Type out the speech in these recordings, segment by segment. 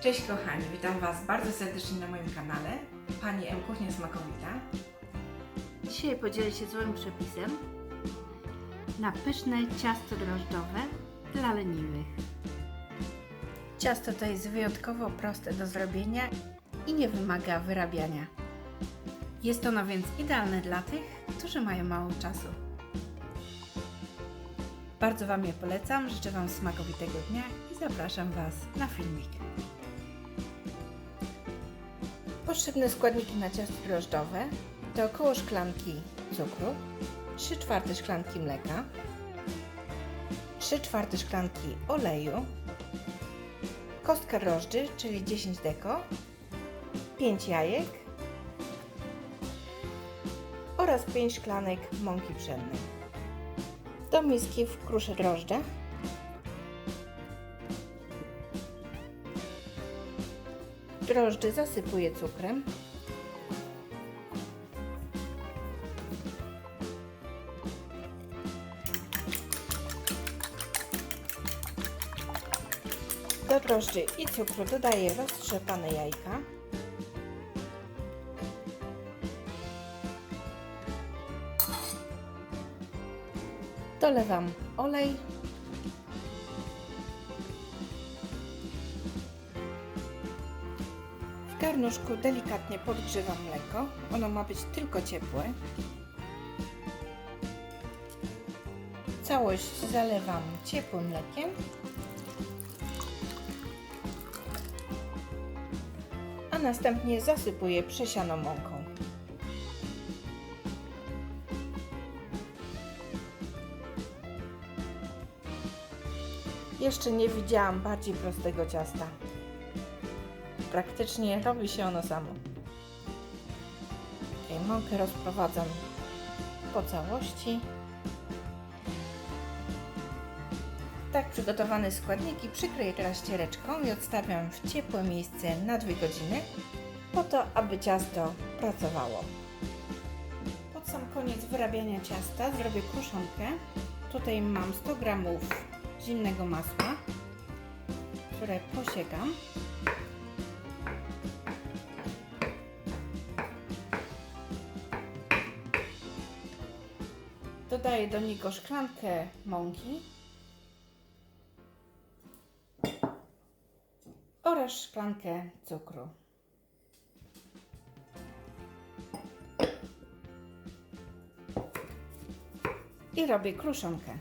Cześć kochani, witam Was bardzo serdecznie na moim kanale Pani M. Kuchnia Smakowita. Dzisiaj podzielę się złym przepisem na pyszne ciasto drożdżowe dla leniwych. Ciasto to jest wyjątkowo proste do zrobienia i nie wymaga wyrabiania. Jest ono więc idealne dla tych, którzy mają mało czasu. Bardzo Wam je polecam, życzę Wam smakowitego dnia zapraszam Was na filmik. Potrzebne składniki na ciasto drożdżowe to około szklanki cukru, 3 czwarte szklanki mleka, 3 czwarte szklanki oleju, kostka drożdży, czyli 10 deko, 5 jajek oraz 5 szklanek mąki pszennej. Do miski wkruszę drożdże. Drożdże zasypuję cukrem. Do drożdży i cukru dodaję roztrzepane jajka. Dolewam olej. Garnuszku delikatnie podgrzewam mleko. Ono ma być tylko ciepłe. Całość zalewam ciepłym mlekiem. A następnie zasypuję przesianą mąką. Jeszcze nie widziałam bardziej prostego ciasta. Praktycznie robi się ono samo. Okay, mąkę rozprowadzam po całości. Tak przygotowane składniki przykryję teraz ściereczką i odstawiam w ciepłe miejsce na 2 godziny po to, aby ciasto pracowało. Pod sam koniec wyrabiania ciasta zrobię kruszonkę. Tutaj mam 100 gramów zimnego masła, które posiekam. Dodaję do niego szklankę mąki oraz szklankę cukru. I robię kruszonkę.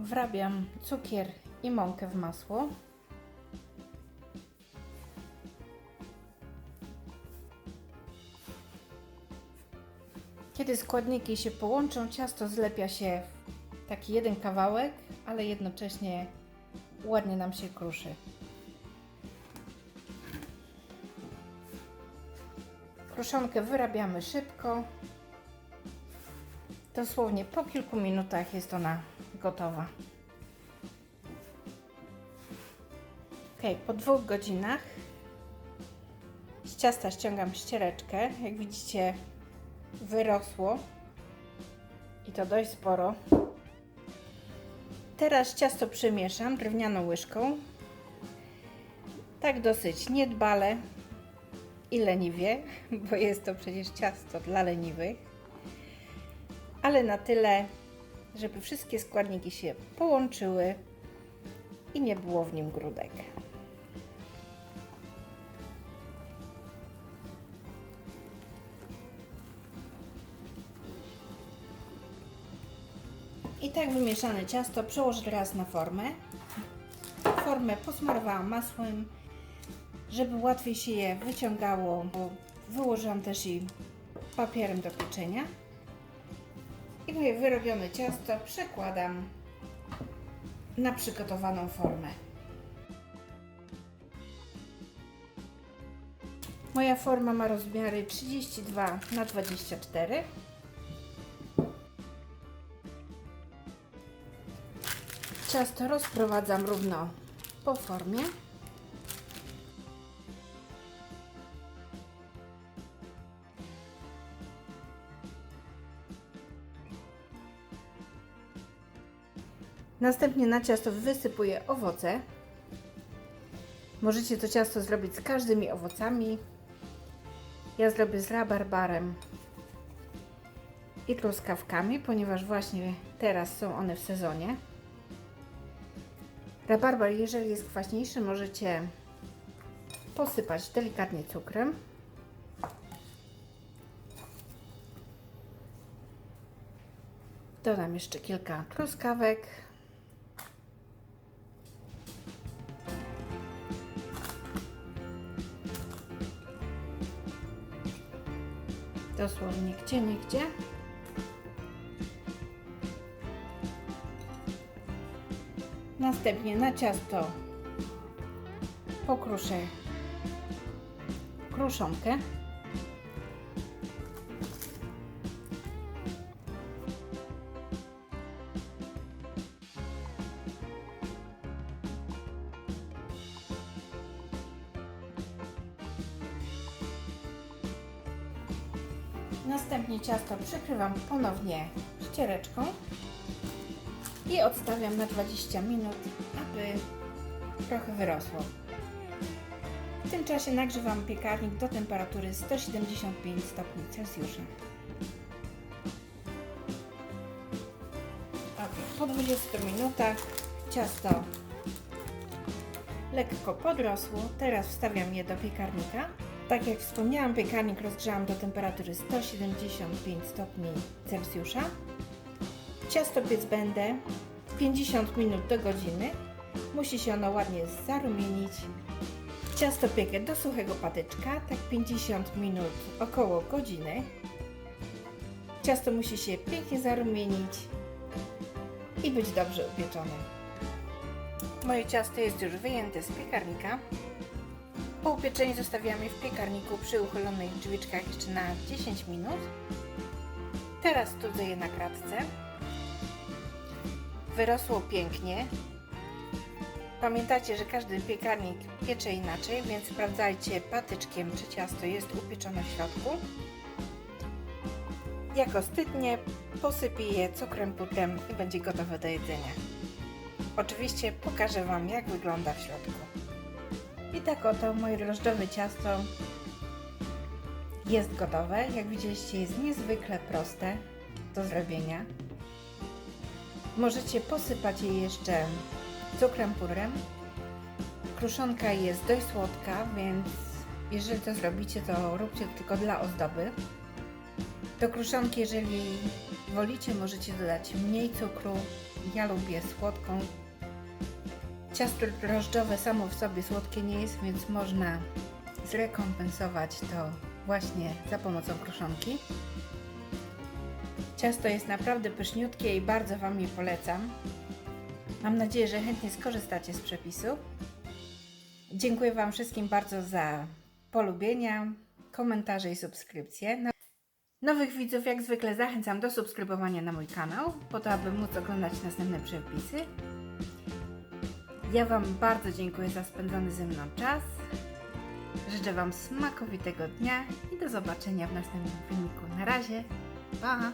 Wrabiam cukier i mąkę w masło. Kiedy składniki się połączą, ciasto zlepia się w taki jeden kawałek, ale jednocześnie ładnie nam się kruszy. Kruszonkę wyrabiamy szybko. Dosłownie po kilku minutach jest ona gotowa. Ok, po dwóch godzinach z ciasta ściągam ściereczkę. Jak widzicie, wyrosło i to dość sporo. Teraz ciasto przemieszam drewnianą łyżką. Tak dosyć niedbale i leniwie, bo jest to przecież ciasto dla leniwych. Ale na tyle, żeby wszystkie składniki się połączyły i nie było w nim grudek. I tak wymieszane ciasto przełożę teraz na formę. Formę posmarowałam masłem, żeby łatwiej się je wyciągało, bo wyłożyłam też i papierem do pieczenia. I moje wyrobione ciasto przekładam na przygotowaną formę. Moja forma ma rozmiary 32 na 24 Ciasto rozprowadzam równo po formie. Następnie na ciasto wysypuję owoce. Możecie to ciasto zrobić z każdymi owocami. Ja zrobię z rabarbarem i truskawkami, ponieważ właśnie teraz są one w sezonie. Rabarbar, jeżeli jest kwaśniejszy, możecie posypać delikatnie cukrem. Dodam jeszcze kilka truskawek. Dosłownie gdzie, nigdzie. Następnie na ciasto pokruszę kruszonkę. Następnie ciasto przykrywam ponownie ściereczką i odstawiam na 20 minut, aby trochę wyrosło. W tym czasie nagrzewam piekarnik do temperatury 175 stopni Celsjusza. Ok, po 20 minutach ciasto lekko podrosło. Teraz wstawiam je do piekarnika. Tak jak wspomniałam, piekarnik rozgrzałam do temperatury 175 stopni Celsjusza. Ciasto piec będę 50 minut do godziny. Musi się ono ładnie zarumienić. Ciasto piekę do suchego patyczka, tak 50 minut, około godziny. Ciasto musi się pięknie zarumienić i być dobrze upieczone. Moje ciasto jest już wyjęte z piekarnika. Po upieczeniu zostawiamy w piekarniku przy uchylonych drzwiczkach jeszcze na 10 minut. Teraz studzę je na kratce. Wyrosło pięknie. Pamiętajcie, że każdy piekarnik piecze inaczej, więc sprawdzajcie patyczkiem, czy ciasto jest upieczone w środku. Jak ostygnie, posypię je cukrem putrem i będzie gotowe do jedzenia. Oczywiście pokażę Wam, jak wygląda w środku. I tak oto moje drożdżowe ciasto jest gotowe. Jak widzieliście, jest niezwykle proste do zrobienia. Możecie posypać je jeszcze cukrem pudrem. Kruszonka jest dość słodka, więc jeżeli to zrobicie, to róbcie tylko dla ozdoby. Do kruszonki, jeżeli wolicie, możecie dodać mniej cukru. Ja lubię słodką. Ciasto drożdżowe samo w sobie słodkie nie jest, więc można zrekompensować to właśnie za pomocą kruszonki. Ciasto jest naprawdę pyszniutkie i bardzo Wam je polecam. Mam nadzieję, że chętnie skorzystacie z przepisu. Dziękuję Wam wszystkim bardzo za polubienia, komentarze i subskrypcje. No- Nowych widzów jak zwykle zachęcam do subskrybowania na mój kanał, po to, aby móc oglądać następne przepisy. Ja Wam bardzo dziękuję za spędzony ze mną czas. Życzę Wam smakowitego dnia i do zobaczenia w następnym filmiku. Na razie, pa!